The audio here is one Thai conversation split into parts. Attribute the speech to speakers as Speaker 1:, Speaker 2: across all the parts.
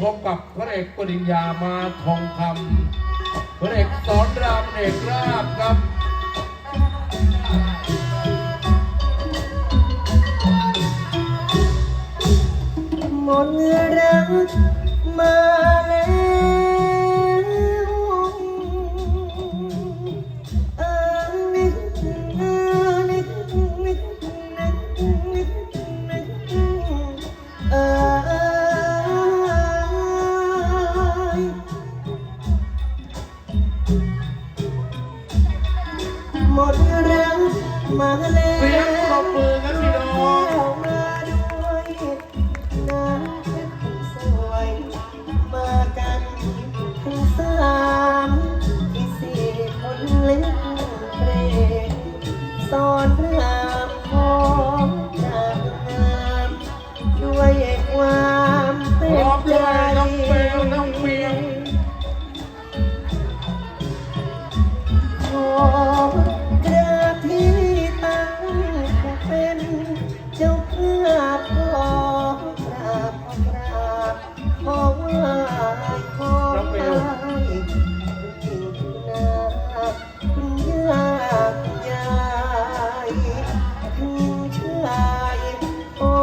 Speaker 1: พบกับพระเอกปริญญามาทองคำพระเอกสอนรามเอกราบครับ
Speaker 2: หมดรักมา มาแล้ว
Speaker 1: เสียงปรบมือครับพี่น้อง
Speaker 2: ขอไปคุณหญิงนาคุณย่าคุณยายคุณชายขอ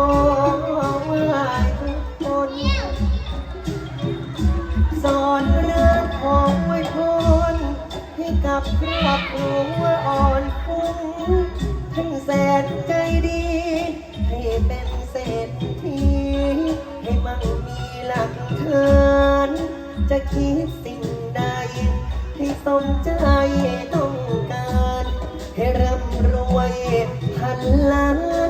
Speaker 2: ไหว้ทุกคนสอนเรื่องของไว้คนให้กับครอบครัวอ่อนฟุ้งทั้งแสนใจดี ให้เป็นเศรษฐี คิดสิ่งใด ให้สมใจต้องการ ให้ร่ำรวยพันล้าน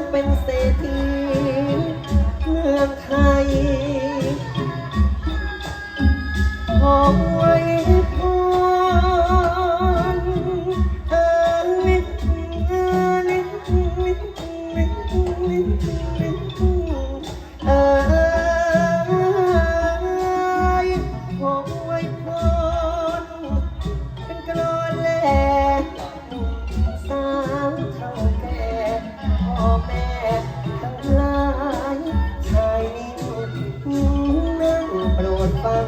Speaker 2: ฟัง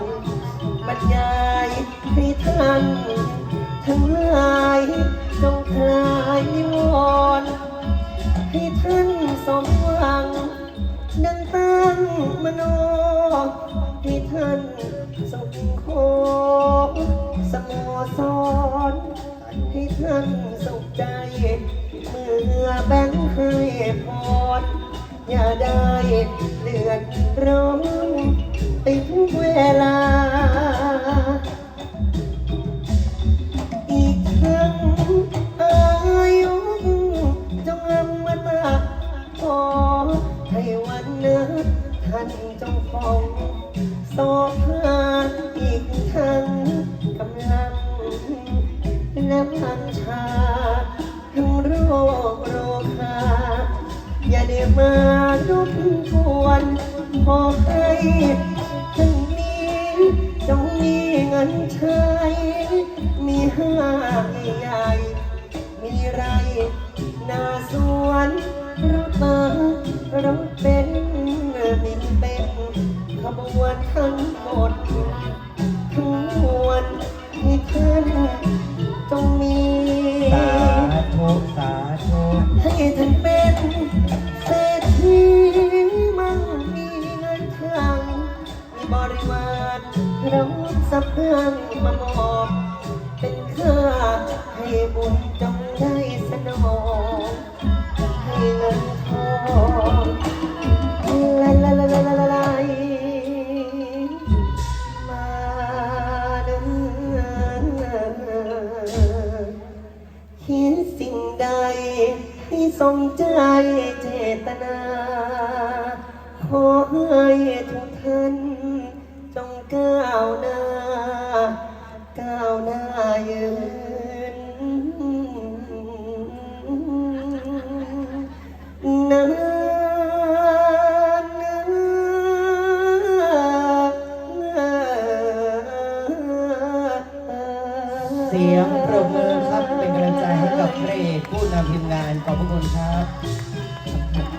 Speaker 2: บรรยายให้ท่านทั้งหลายจงคลายนิวรณ์ให้ท่านสมหวัง ดังตั้งมโนให้ท่านสุขโคสโมสรให้ท่านสุขใจ เมื่อแบ่งให้พรอย่าได้เดือดร้อน ไปทุกเวลา อีกทั้งอายุจงอมตะขอให้วันนั้นท่านจงคงสอบหาอีกทั้งกำลังและพันชาทั้งโรคโรคาอย่าได้มารุบกวนขอให้ มีเงินใช้มีห้าใหญ่ ให้บุญจงได้สนองให้เงินทองลาลาลาลาลาลามาเดินคิดสิ่งใดให้สมใจเจตนา ขอให้ทุกท่านจงก้าวหน้า ก้าวหน้ายืน
Speaker 3: กับพระกผู้นำทีมงานขอบพระคุณครับ